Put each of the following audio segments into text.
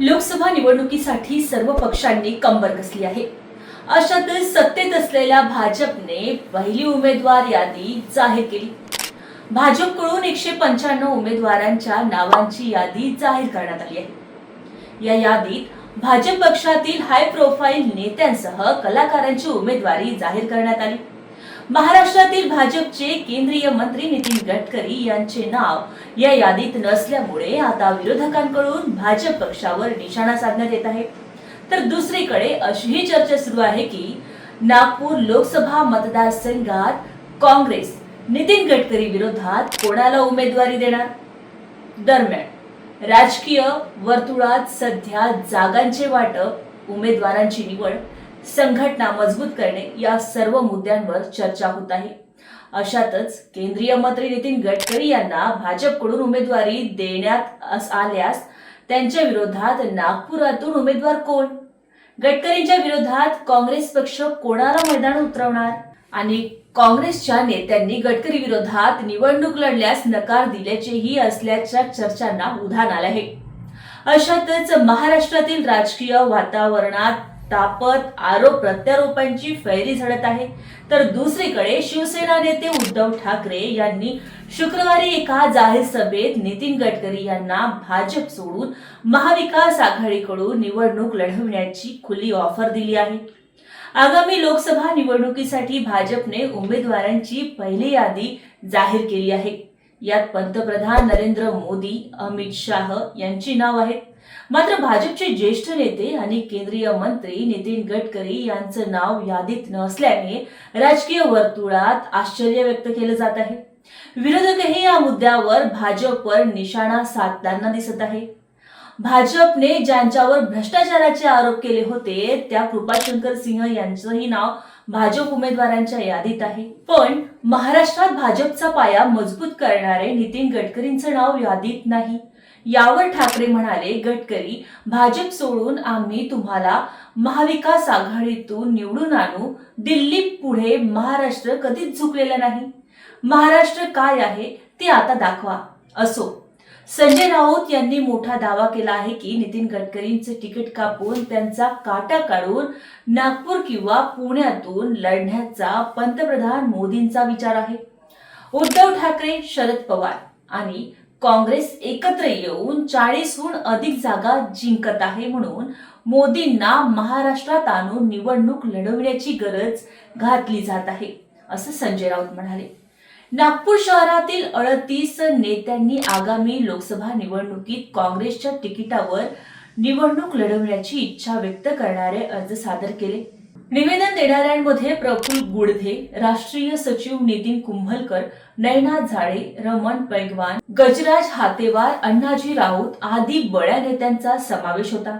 लोकसभा निवडणुकीसाठी सर्व पक्षांनी कंबर कसली आहे. अशातच सत्तेत असलेल्या भाजपने पहिली उमेदवार यादी जाहीर केली. भाजपकडून एकशे पंच्याण्णव उमेदवारांच्या नावांची यादी जाहीर करण्यात आली आहे. या यादीत भाजप पक्षातील हाय प्रोफाईल नेत्यांसह कलाकारांची उमेदवारी जाहीर करण्यात आली. महाराष्ट्रातील भाजपचे केंद्रीय मंत्री नितीन गडकरी यांचे नाव या यादीत नसल्यामुळे आता विरोधकांकडून भाजप पक्षावर निशाणा साधण्यात येत आहे. तर दुसरीकडे अशीही चर्चा सुरू आहे की नागपूर लोकसभा मतदारसंघात काँग्रेस नितीन गडकरी विरोधात कोणाला उमेदवारी देणार? दरम्यान राजकीय वर्तुळात सध्या जागांचे वाटप उमेदवारांची निवड संघटना मजबूत करणे या सर्व मुद्द्यांवर चर्चा होत आहे. अशातच केंद्रीय मंत्री नितीन गडकरी यांना भाजपकडून उमेदवारी देण्यात आल्यास त्यांच्या विरोधात नागपुरातून उमेदवार कोण? गडकरींच्या विरोधात काँग्रेस पक्ष कोणाला मैदान उतरवणार? आणि काँग्रेसच्या नेत्यांनी गडकरी विरोधात निवडणूक लढल्यास नकार दिल्याचेही असल्याच्या चर्चांना उधाण आलं आहे. अशातच महाराष्ट्रातील राजकीय वातावरणात तापत आरोप प्रत्यारोपांची फैरी झडत आहे. तर दुसरीकडे शिवसेना नेते उद्धव ठाकरे यांनी शुक्रवारी एका जाहीर सभेत नितीन गडकरी यांना भाजप सोडून महाविकास आघाडीकडून निवडणूक लढवण्याची खुली ऑफर दिली आहे. आगामी लोकसभा निवडणुकीसाठी भाजपने उमेदवारांची पहिली यादी जाहीर केली आहे. यात पंतप्रधान नरेंद्र मोदी अमित शाह यांची नाव आहेत. मात्र भाजपचे ज्येष्ठ नेते आणि केंद्रीय मंत्री नितीन गडकरी यांचं नाव यादीत नसल्याने राजकीय वर्तुळात आश्चर्य व्यक्त केलं जात आहे. विरोधकही या मुद्द्यावर भाजपवर निशाणा साधताना दिसत आहे. भाजपने ज्यांच्यावर भ्रष्टाचाराचे आरोप केले होते त्या कृपाशंकर सिंह यांचंही नाव भाजप उमेदवारांच्या यादीत आहे. पण महाराष्ट्रात भाजपचा पाया मजबूत करणारे नितीन गडकरींचं नाव यादीत नाही. यावर ठाकरे म्हणाले गडकरी भाजप सोडून आम्ही तुम्हाला महाविकास आघाडीतून निवडून आणू. दिल्ली पुढे महाराष्ट्र कधीच झुकलेला नाही. महाराष्ट्र काय आहे ते आता दाखवा. असो. संजय राऊत यांनी मोठा दावा केला आहे की नितीन गडकरींचे तिकीट कापून त्यांचा काटा काढून नागपूर किंवा पुण्यातून लढण्याचा पंतप्रधान मोदींचा विचार आहे. उद्धव ठाकरे शरद पवार आणि काँग्रेस एकत्र येऊन चाळीसहून अधिक जागा जिंकत आहे म्हणून मोदींना महाराष्ट्रात आणून निवडणूक लढवण्याची गरज घातली जात आहे असं संजय राऊत म्हणाले. नागपूर शहरातील अडतीस नेत्यांनी आगामी लोकसभा निवडणुकीत काँग्रेसच्या तिकिटावर निवडणूक लढवण्याची इच्छा व्यक्त करणारे अर्ज सादर केले. निवेदन देणाऱ्यांमध्ये प्रफुल गुडधे राष्ट्रीय सचिव नितीन कुंभलकर नैना झाडे रमण पैगवान गजराज हातेवार अण्णाजी राऊत आदी बड्या नेत्यांचा समावेश होता.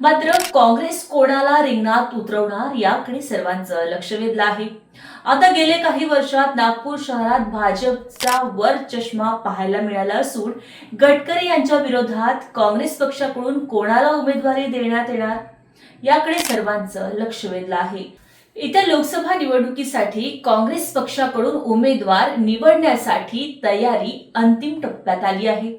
मात्र काँग्रेस कोणाला रिंगणात उतरवणार याकडे सर्वांचं लक्ष वेधलं आहे. आता गेले काही वर्षात नागपूर शहरात भाजपचा वर चष्मा पाहायला मिळाला असून गडकरी यांच्या विरोधात काँग्रेस पक्षाकडून कोणाला उमेदवारी देण्यात येणार? याकडे सर्वांचं लक्ष वेधलं आहे. इतर लोकसभा निवडणुकीसाठी काँग्रेस पक्षाकडून उमेदवार निवडण्यासाठी तयारी अंतिम टप्प्यात आली आहे.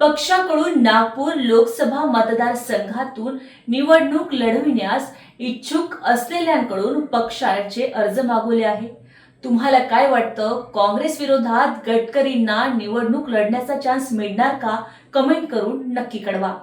पक्षाकडून नागपूर लोकसभा मतदारसंघातून निवडणूक लढविण्यास इच्छुक असलेल्यांकडून पक्षाचे अर्ज मागवले आहे. तुम्हाला काय वाटतं? काँग्रेस विरोधात गडकरींना निवडणूक लढण्याचा चान्स मिळणार का? कमेंट करून नक्की कळवा.